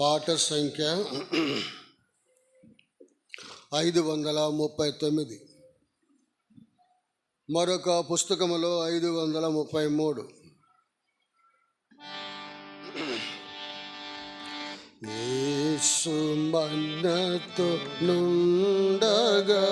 పాట సంఖ్య ఐదు వందల ముప్పై తొమ్మిది. మరొక పుస్తకములో ఐదు వందల ముప్పై మూడు. యేసు నుండగా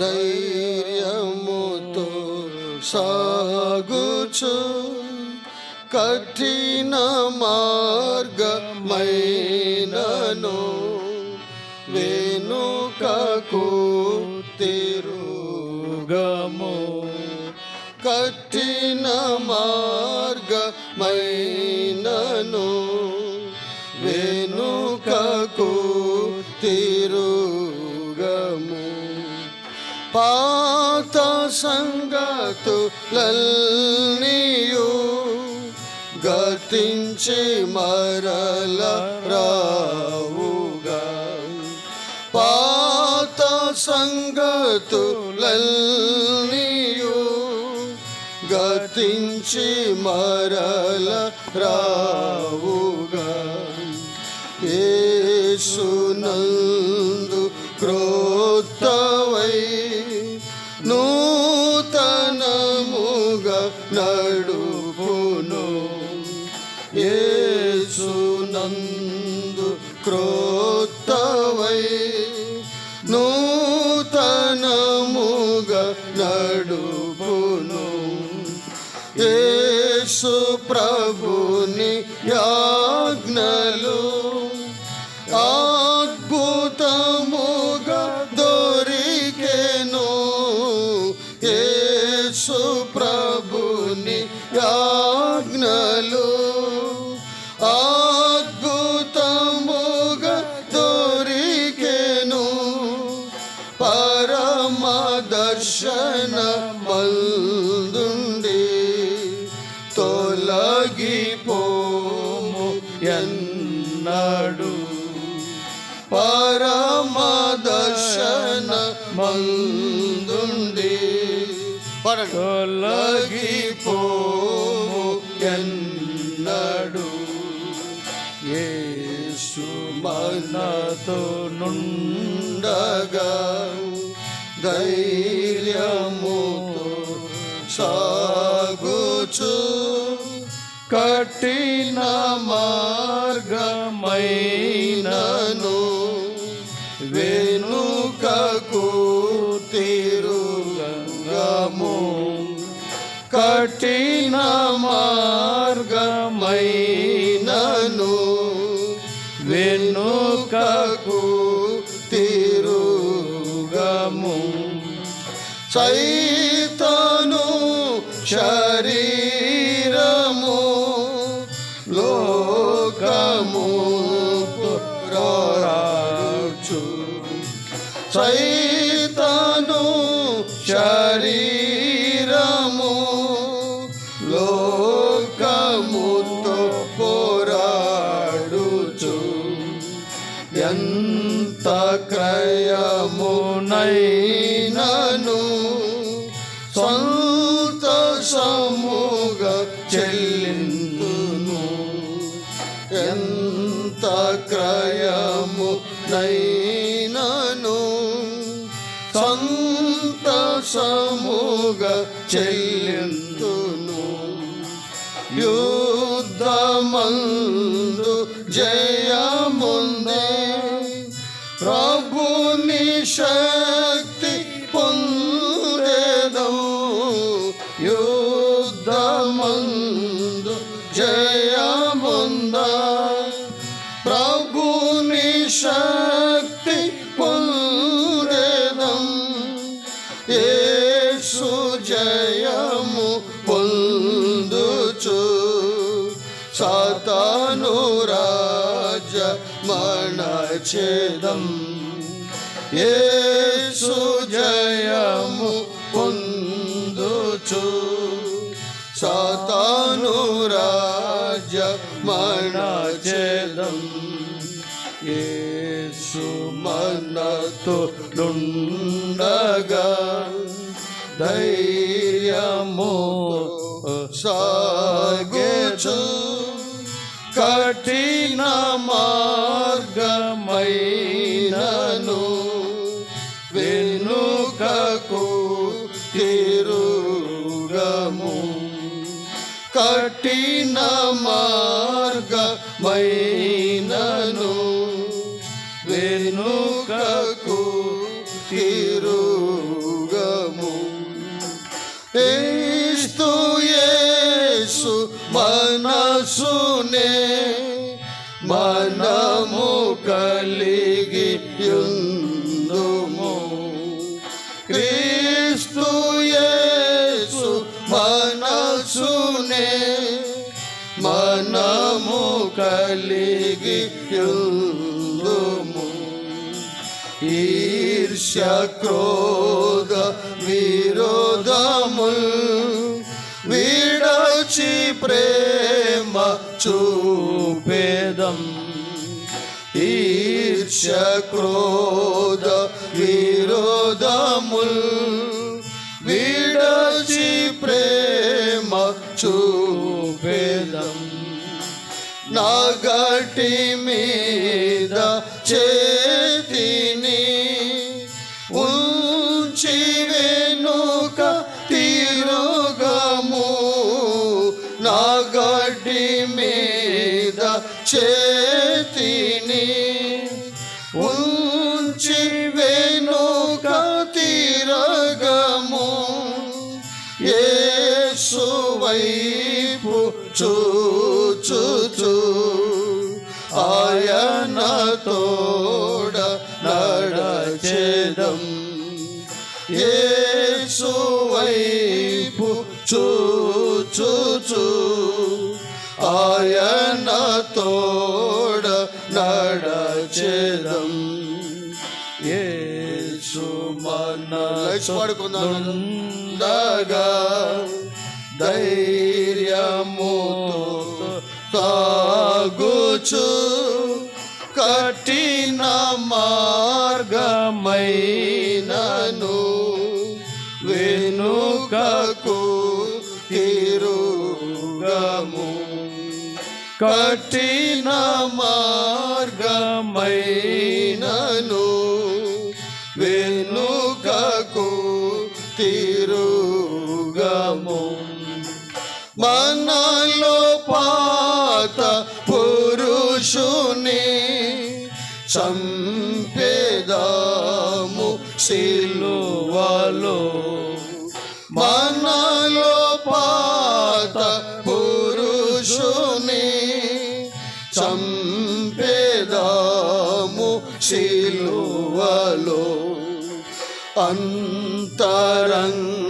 ధైర్యముతో సాగుచు కఠిన మార్గమైనను వెనుకకు తిరుగము. కఠిన మార్గమైనను వెనుకకు తిరుగము. పాత సంగతులన్నీయు గతించి మరల రావుగా. పాత సంగతులన్నీయు గతించి మరల రావుగా. యాజ్ఞలు అద్భుతముగా దొరికెను. యేసు ప్రభుని యా మందుండి తొలగిపోము ఎన్నడు యేసు మనతో నుండగా ధైర్యముతో సాగుచు కఠిన మార్గమైనను కఠిన మార్గమైనను వెనుకకు తిరుగము. సైతను శరీరము లోకము రాచు సైతను సముగ చెల్లిందును యుద్ధమందు జయముందే. ప్రభుని శక్తి పొందేదం. యుద్ధమందు జయముంద. ప్రభుని శక్తి మణచేదం యేసు జయము పొందుచు. సాతాను రాజ్య మన చేదం యేసు మనతో నుండగా ధైర్యము సాగేచు. కఠినమా మార్గమైనను వెనుకకు తిరుగము. కఠిన మార్గమైనను వెనుకకు తిరుగము. ఏస్తు యేసు మనసునే మనము కలిగి యుందుము క్రీస్తు యేసు మనసునే మనము కలిగి యుందుము ఈర్ష్య క్రోధ విరోధముల్ విడచి ప్రేమ చూ ఈర్ష్యక్రోధ విరోధముల్ విడచి ప్రేమ చూపేదం. నగటి మీద చే వైపు చూచుచు. ఆయన తోడ నడచేదం. యేసు వైపు చూచుచు. ఆయన తోడ నడచేదం. యేసు మన పడుకుందాగా ధైర్యముతో సాగుచు. కఠిన మార్గమైనను వెనుకకు తిరుగము. కఠిన మార్గమైనను మనలో పాత పురుషుని సంపేదాము సిలువలో. మనలో పాత పురుషుని సంపేదాము సిలువలో. అంతరంగ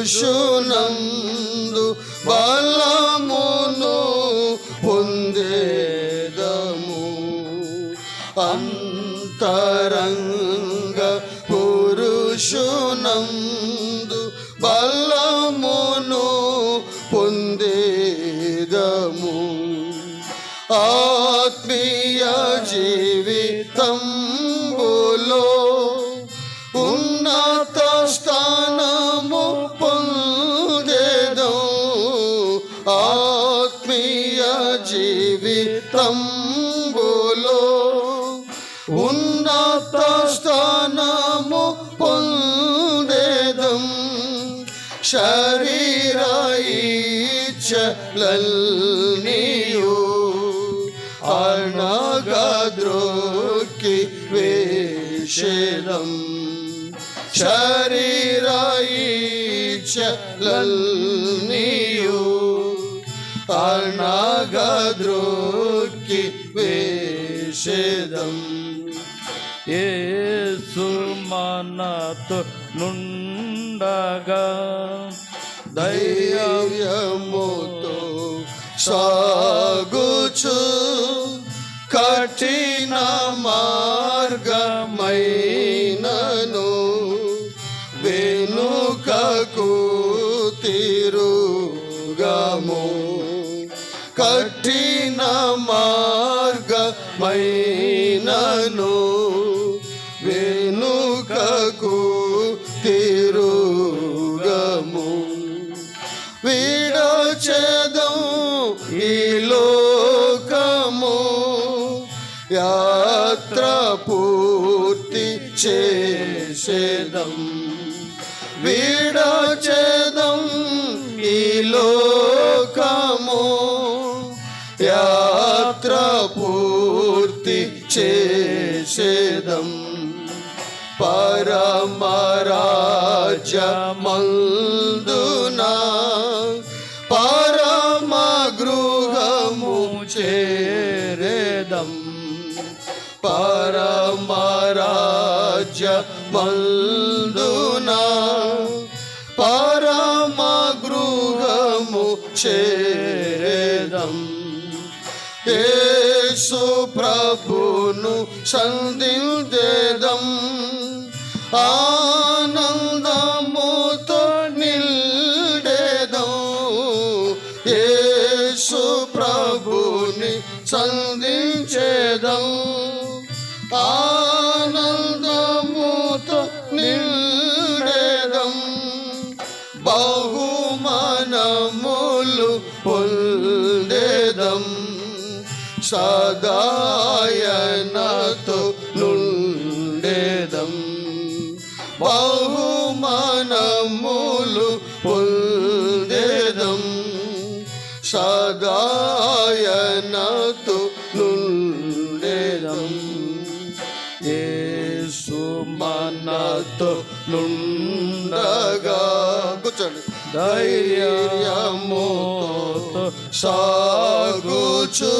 పురుషునందు బలమును పొందేదము. అంతరంగ ఇచ్చలల్నియు అణగద్రోకి వేషేదం శరీర ఇచ్చలల్నియు అణగద్రోకి వేషేదం యేసు మనతో నుండగా ధైర్యం ధైర్యముతో సాగుచు కఠిన మార్గమైనను వెనుకకు తిరుగము. కఠిన మార్గమైనను చేసేదం విడచేదం ఈ లోకము. యాత్ర పూర్తి చేసేదం. పరమరాజ్యమందునా పరమ గృహము చే పరమరాజ్యమందునా పరమ గృహము చేదం. యేసు ప్రభును సంధించేదం. ఆనందముతో నిల్డేదం యేసు ప్రభుని సంధించేదం. సదాయనతో నుండేదం. బహుమానములు పొందేదం. సదాయనతో నుండేదం. ఏ సుమనతో నుండి కూర్చోండి. ధైర్యముతో సాగుచు.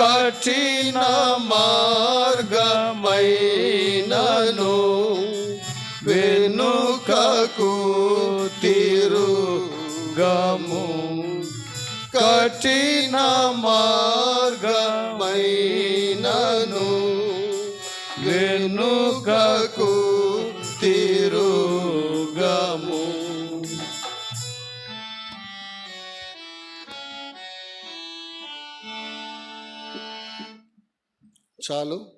కఠిన మార్గమైనను వెనుకకు తిరుగము. కఠిన మార్గమైనను వెనుకకు చాలు.